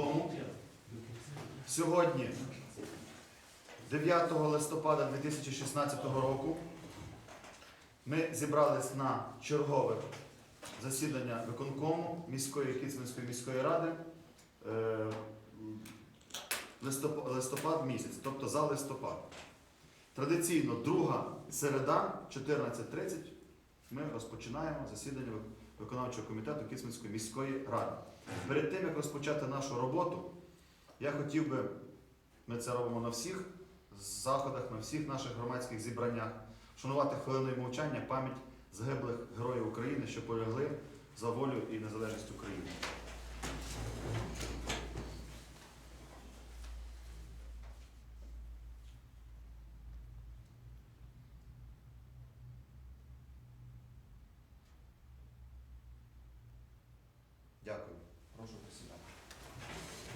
виконкому. Сьогодні, 9 листопада 2016 року, ми зібрались на чергове засідання виконкому міської Кіцманської міської ради е, листопад місяць, тобто за листопад. Традиційно друга середа, 14.30, ми розпочинаємо засідання виконавчого комітету Кіцманської міської ради. Перед тим, як розпочати нашу роботу, я хотів би, ми це робимо на всіх заходах, на всіх наших громадських зібраннях, шанувати хвилиною мовчання пам'ять загиблих героїв України, що полягли за волю і незалежність України. Дякую. Прошу присідати.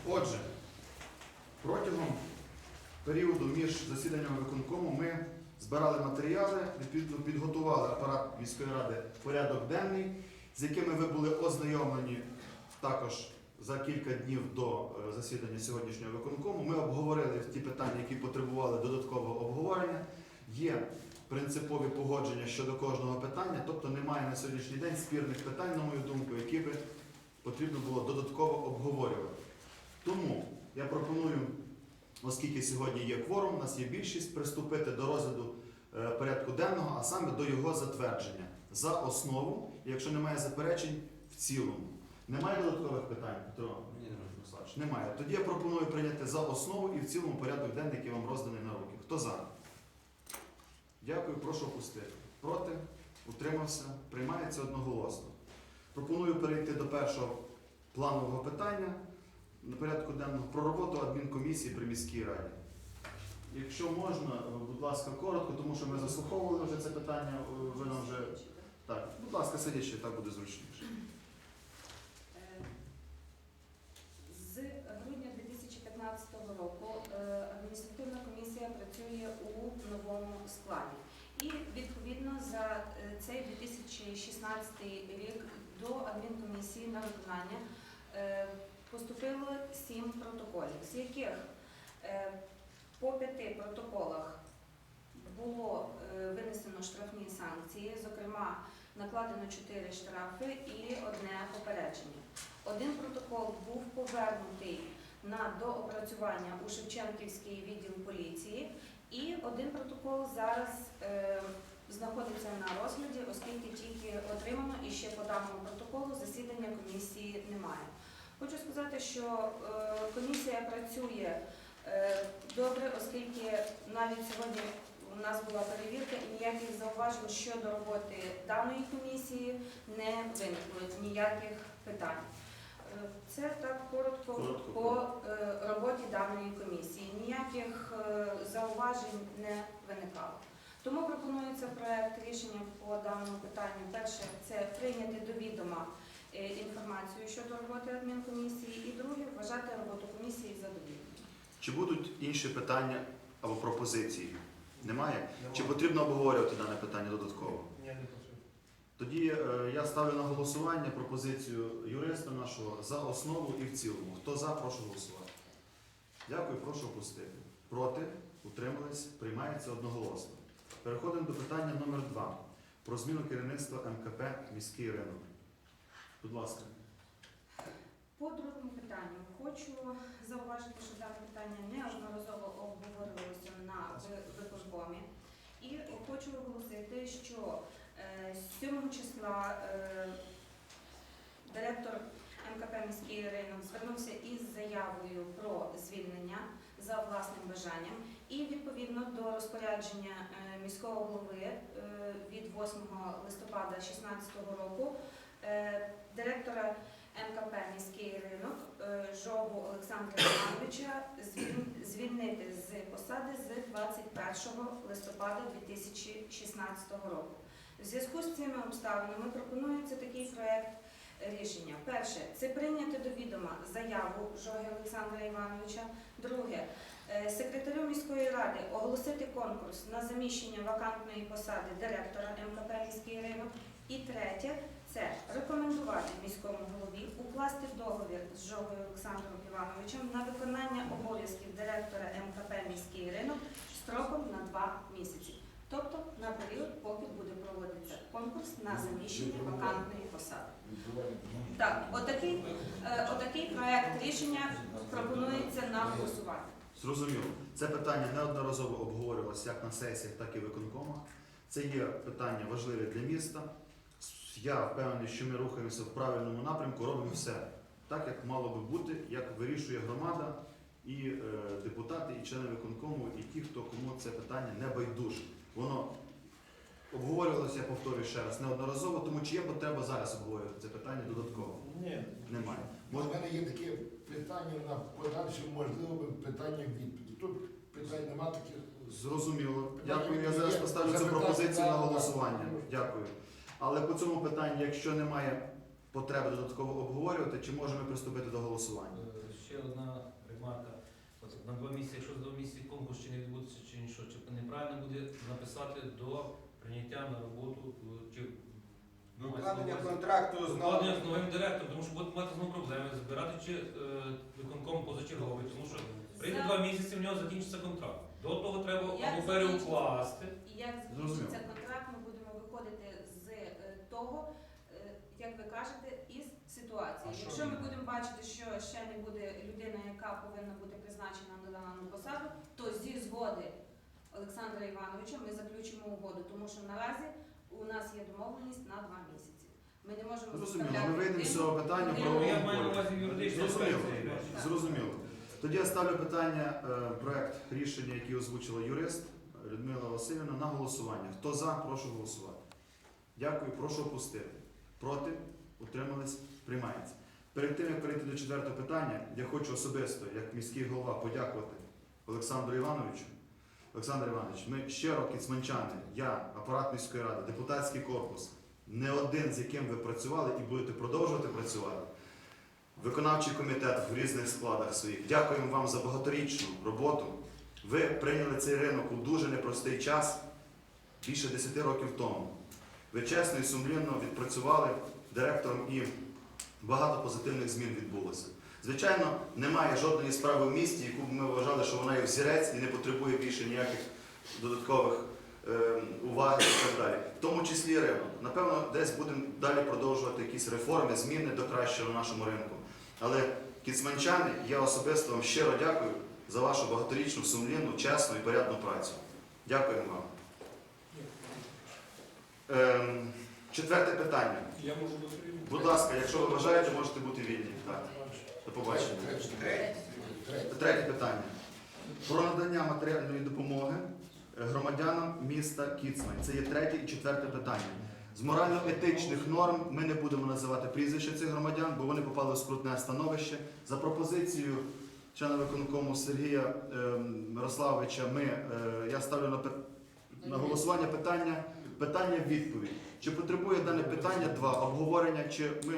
Отже, протягом періоду між засіданнями виконкому ми збирали матеріали, підготували апарат міської ради порядок денний, з якими ви були ознайомлені також за кілька днів до е, засідання сьогоднішнього виконкому. Ми обговорили ті питання, які потребували додаткового обговорення. Є принципові погодження щодо кожного питання, тобто немає на сьогоднішній день спірних питань, на мою думку, які би потрібно було додатково обговорювати. Тому я пропоную, оскільки сьогодні є кворум, у нас є більшість, приступити до розгляду е, порядку денного, а саме до його затвердження за основу, якщо немає заперечень, в цілому. Немає додаткових питань, Петро Мирославович? Немає. Тоді я пропоную прийняти за основу і в цілому порядок денний, який вам розданий на руки. Хто за? Дякую, прошу опустити. Проти? Утримався? Приймається одноголосно. Пропоную перейти до першого планового питання на порядку денного про роботу адмінкомісії при міській раді. Якщо можна, будь ласка, коротко, тому що ми заслуховували вже це питання, ви нам вже. Так, будь ласка, сидячи, так буде зручніше. З грудня 2015 року е, адміністративна комісія працює у новому складі. І відповідно за е, цей 2016 рік до адмінкомісії на виконання е, поступило сім протоколів, з яких е, по п'яти протоколах було е, винесено штрафні санкції, зокрема накладено 4 штрафи і одне попередження. Один протокол був повернутий на доопрацювання у Шевченківський відділ поліції, і один протокол зараз е, знаходиться на розгляді, оскільки тільки отримано і ще по даному протоколу засідання комісії немає. Хочу сказати, що е, комісія працює е, добре, оскільки навіть сьогодні у нас була перевірка і ніяких зауважень щодо роботи даної комісії не виникло ніяких питань. Е, Це так коротко, Коротко, по роботі даної комісії. Ніяких зауважень не виникало. Тому пропонується проект рішення по даному питанню. Перше це прийняти до відома інформацію щодо роботи адмінкомісії, і друге вважати роботу комісії задовільною. Чи будуть інші питання або пропозиції? Немає? Чи потрібно обговорювати дане питання додатково? Ні, не потрібно. Тоді е, я ставлю на голосування пропозицію юриста нашого за основу і в цілому. Хто за, прошу голосувати. Дякую, прошу опустити. Проти, утримались, приймається одноголосно. Переходимо до питання номер два про зміну керівництва МКП міський ринок. Будь ласка. По другому питанню хочу зауважити, що дане питання неодноразово обговорювалося на ви- виконкомі. І хочу оголосити, що е, 7 числа е, директор МКП міський ринок звернувся із заявою про звільнення за власним бажанням. І відповідно до розпорядження е, міського голови е, від 8 листопада 2016 року е, директора МКП міський ринок е, Жогу Олександра Івановича звільнити з посади з 21 листопада 2016 року. В зв'язку з цими обставинами пропонується такий проект рішення. Перше це прийняти до відома заяву Жоги Олександра Івановича. Друге е, секретарю міської ради оголосити конкурс на заміщення вакантної посади директора МКП міський ринок. І третє це рекомендувати міському голові укласти договір з Жогою Олександром Івановичем на виконання обов'язків директора МКП міський ринок строком на два місяці, тобто на період, поки буде проводитися конкурс на заміщення вакантної посади. Так, отакий, е, отакий проект рішення пропонується на голосування. Зрозуміло. Це питання неодноразово обговорювалося як на сесіях, так і виконкомах. Це є питання важливе для міста. Я впевнений, що ми рухаємося в правильному напрямку, робимо все так, як мало би бути, як вирішує громада і е, депутати, і члени виконкому, і ті, хто кому це питання не байдуже. Воно обговорювалося, я повторюю ще раз, неодноразово, тому чи є потреба зараз обговорювати це питання додатково? Ні. Немає. У мене є таке питання на подальше, можливо, питання відповіді. Тут питань нема таких. Зрозуміло. Дякую. Я зараз поставлю цю пропозицію на голосування. Дякую. Але по цьому питанню, якщо немає потреби додатково обговорювати, чи можемо приступити до голосування? Е, Ще одна ремарка. От на два місяці, якщо за два місяці конкурс чи не відбудеться, чи що, чи неправильно буде написати до прийняття на роботу е, чи ну, на увазі- контракту з новим з новим директором, тому що будуть мати знову проблеми збирати чи е, виконком позачерговий, тому що прийде За- два місяці, в нього закінчиться контракт. До того треба Як або переукласти. І як закінчиться контракт, ми будемо виходити того, е, як ви кажете, із ситуації. А Якщо ми будемо бачити, що ще не буде людина, яка повинна бути призначена на дану посаду, то зі згоди Олександра Івановича ми заключимо угоду, тому що наразі у нас є домовленість на два місяці. Ми не можемо Зрозуміло. Ми вийдемо з цього питання людину- про я маю на увазі Зрозуміло. Зрозуміло. Тоді я ставлю питання, е, проект рішення, який озвучила юрист Людмила Васильівна, на голосування. Хто за, прошу голосувати. Дякую, прошу опустити. Проти? Утримались? Приймається. Перед тим, як перейти до четвертого питання, я хочу особисто, як міський голова, подякувати Олександру Івановичу. Олександр Іванович, ми щиро кіцманчани, я, апарат міської ради, депутатський корпус, не один, з яким ви працювали і будете продовжувати працювати. Виконавчий комітет в різних складах своїх. Дякуємо вам за багаторічну роботу. Ви прийняли цей ринок у дуже непростий час, більше 10 років тому. Ви чесно і сумлінно відпрацювали директором і багато позитивних змін відбулося. Звичайно, немає жодної справи в місті, яку б ми вважали, що вона є взірець і не потребує більше ніяких додаткових е, уваги і так далі. В тому числі ринок. Напевно, десь будемо далі продовжувати якісь реформи, зміни до кращого на нашому ринку. Але кіцманчани, я особисто вам щиро дякую за вашу багаторічну, сумлінну, чесну і порядну працю. Дякуємо вам. Ем, четверте питання. Я можу дотримати. Будь ласка, якщо ви бажаєте, можете бути вільні. Так. До побачення. Третє. Питання. Про надання матеріальної допомоги е, громадянам міста Кіцмань. Це є третє і четверте питання. З морально-етичних норм ми не будемо називати прізвища цих громадян, бо вони попали в скрутне становище. За пропозицією члена виконкому Сергія ем, Мирославовича, ми, е, я ставлю на, на голосування питання, питання відповідь. Чи потребує дане питання два обговорення, чи ми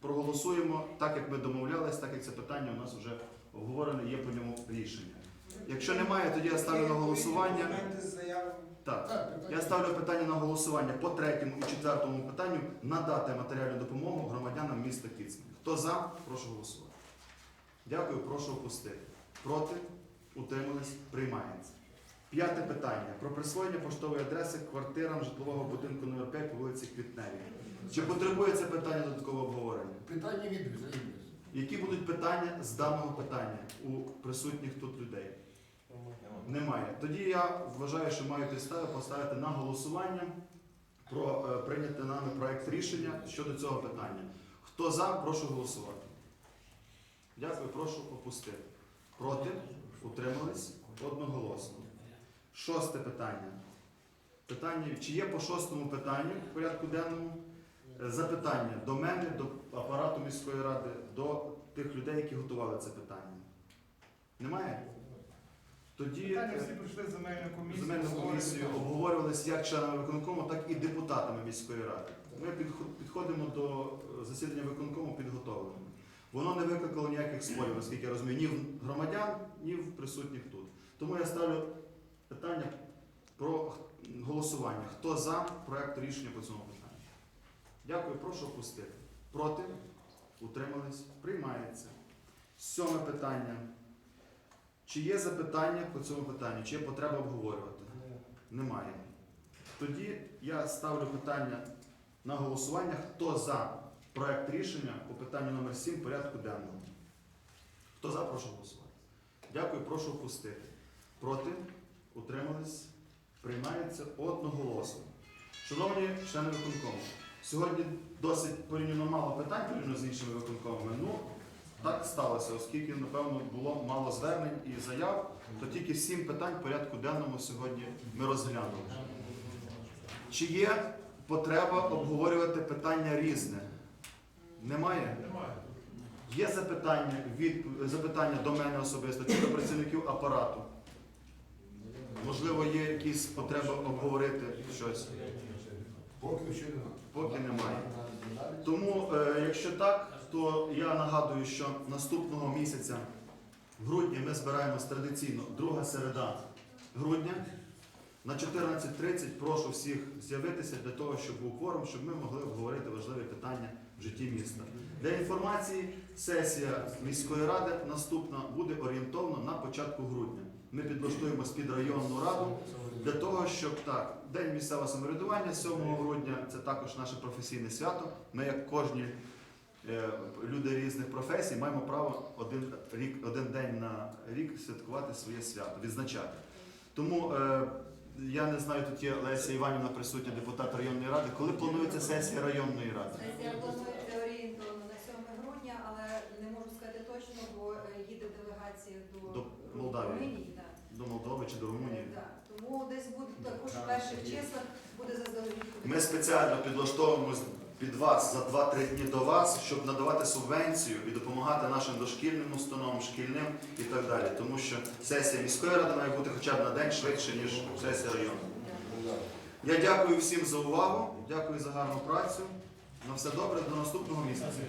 проголосуємо так, як ми домовлялись, так як це питання у нас вже обговорене, є по ньому рішення. Якщо немає, тоді я ставлю на голосування. Так. Я ставлю питання на голосування по третьому і четвертому питанню надати матеріальну допомогу громадянам міста Кіцмань. Хто за, прошу голосувати. Дякую, прошу опустити. Проти? Утримались? Приймається. П'яте питання. Про присвоєння поштової адреси квартирам житлового будинку номер 5 по вулиці Квітневій. Чи потребує це питання додаткового обговорення? Питання відповідь. Які будуть питання з даного питання у присутніх тут людей? Немає. Тоді я вважаю, що маю підстави поставити на голосування про е, прийняти нами проект рішення щодо цього питання. Хто за, прошу голосувати. Дякую, прошу опустити. Проти? Утримались? Одноголосно. Шосте питання. Питання, чи є по шостому питанню в порядку денному е, запитання до мене, до апарату міської ради, до тих людей, які готували це питання? Немає? Тоді Питання е, всі прийшли в земельну комісію. земельну комісію обговорювалися як членами виконкому, так і депутатами міської ради. Ми підходимо до е, засідання виконкому підготовленими. Воно не викликало ніяких спорів, наскільки я розумію, ні в громадян, ні в присутніх тут. Тому я ставлю питання про голосування. Хто за проект рішення по цьому питанню? Дякую, прошу опустити. Проти? Утримались? Приймається. Сьоме питання. Чи є запитання по цьому питанню? Чи є потреба обговорювати? Немає. Тоді я ставлю питання на голосування. Хто за проект рішення по питанню номер 7 порядку денному? Хто за, прошу голосувати. Дякую, прошу опустити. Проти? Утримались? Приймається одноголосно. Шановні члени виконкому, сьогодні досить порівняно мало питань порівняно з іншими виконкомами. Ну, так сталося, оскільки, напевно, було мало звернень і заяв, то тільки сім питань в порядку денному сьогодні ми розглянули. Чи є потреба обговорювати питання різне? Немає? Немає. Є запитання, від, запитання до мене особисто чи до працівників апарату? Можливо, є якісь потреби обговорити щось? Поки ще немає. Поки немає. Тому, е, якщо так, то я нагадую, що наступного місяця, в грудні, ми збираємось традиційно друга середа грудня. На 14.30 прошу всіх з'явитися для того, щоб був кворум, щоб ми могли обговорити важливі питання в житті міста. Для інформації, сесія міської ради наступна буде орієнтовно на початку грудня. Ми підлаштуємось під районну раду для того, щоб так, День місцевого самоврядування 7 грудня це також наше професійне свято. Ми, як кожні е, люди різних професій, маємо право один рік, один день на рік святкувати своє свято, відзначати. Тому е, я не знаю, тут є Леся Іванівна присутня, депутат районної ради. Коли планується сесія районної ради? Сесія планується орієнтовно на 7 грудня, але не можу сказати точно, бо е, їде делегація до, До Молдавії. Румунії. да. До Молдови чи до Румунії? Так. Тому десь буде також в перших числах буде заздалегідь. Ми спеціально підлаштовуємось під вас за 2-3 дні до вас, щоб надавати субвенцію і допомагати нашим дошкільним установам, шкільним і так далі. Тому що сесія міської ради має бути хоча б на день швидше, ніж сесія району. Я дякую всім за увагу, дякую за гарну працю. На все добре, до наступного місяця.